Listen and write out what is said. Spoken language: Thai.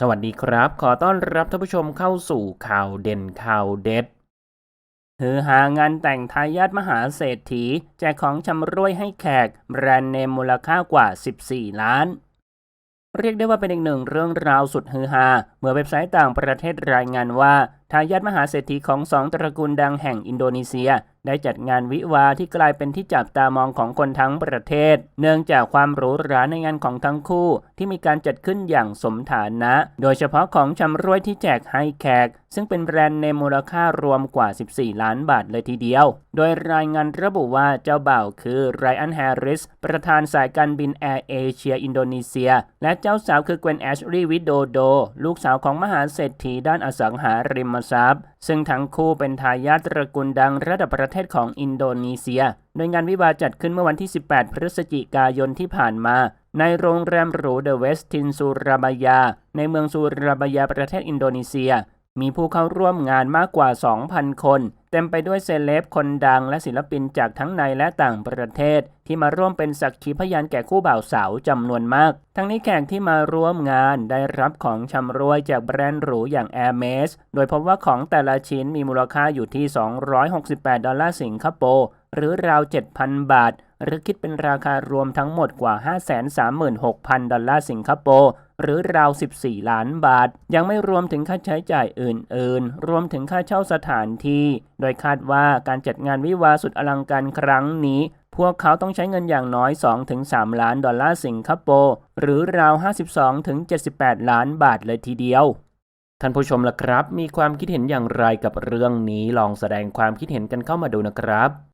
สวัสดีครับ ขอต้อนรับท่านผู้ชมเข้าสู่ข่าวเด่นข่าวเด็ดฮือหางานแต่งทายาทมหาเศรษฐี แจกของชำรวยให้แขก แบรนด์เนมมูลค่ากว่า 14 ล้าน เรียกได้ว่าเป็นอีกหนึ่งเรื่องราวสุดฮือฮา เมื่อเว็บไซต์ต่างประเทศรายงานว่า ทายาทมหาเศรษฐีของสองตระกูลดังแห่งอินโดนีเซีย ได้จัดงานวิวาที่กลายเป็นที่จับตามองของคนทั้งประเทศ เนื่องจากความหรูหราในงานของทั้งคู่ ที่มีการจัดขึ้นอย่างสมฐานะ โดยเฉพาะของชำรวยที่แจกให้แขก ซึ่งเป็นแบรนด์เนมูลค่ารวมกว่า 14 ล้านบาทเลยทีเดียว โดยรายงานระบุว่าเจ้าบ่าวคือไรอันแฮร์ริส ประธานสายการบินแอร์เอเชียอินโดนีเซีย และเจ้าสาวคือเกวนแอชลีวิโดโด ลูกสาวของมหาเศรษฐีด้านอสังหาริมทรัพย์ ซึ่งทั้งคู่เป็นทายาทตระกูลดังระดับประเทศของอินโดนีเซีย โดยงานวิวาห์จัดขึ้นเมื่อวันที่ 18 พฤศจิกายนที่ผ่านมาในโรงแรมหรูเดอะเวสตินซูราบายา ในเมืองซูราบายาประเทศอินโดนีเซีย มีผู้เข้าร่วมงานมากกว่า 2,000 คน เต็มไปด้วยเซเลบคนดังและศิลปินจากทั้งในและต่างประเทศ ที่มาร่วมเป็นสักขีพยานแก่คู่บ่าวสาวจำนวนมาก ทั้งนี้แขกที่มาร่วมงานได้รับของชำรวยจากแบรนด์หรูอย่าง Hermes โดยพบว่าของแต่ละชิ้นมีมูลค่าอยู่ที่ 268 ดอลลาร์สิงคโปร์หรือราว 7,000 บาท หรือคิดเป็นราคารวมทั้งหมดกว่า 536,000 ดอลลาร์สิงคโปร์หรือราว 14 ล้านบาท ยังไม่รวมถึงค่าใช้จ่ายอื่น ๆ รวมถึงค่าเช่าสถานที่ โดยคาดว่าการจัดงานวิวาสุดอลังการครั้งนี้ พวกเขาต้องใช้เงินอย่างน้อย 2-3 ล้านดอลลาร์สิงคโปร์หรือราว 52-78 ล้านบาทเลยทีเดียวท่านผู้ชมล่ะครับ มีความคิดเห็นอย่างไรกับเรื่องนี้ลองแสดงความคิดเห็นกันเข้ามาดูนะครับ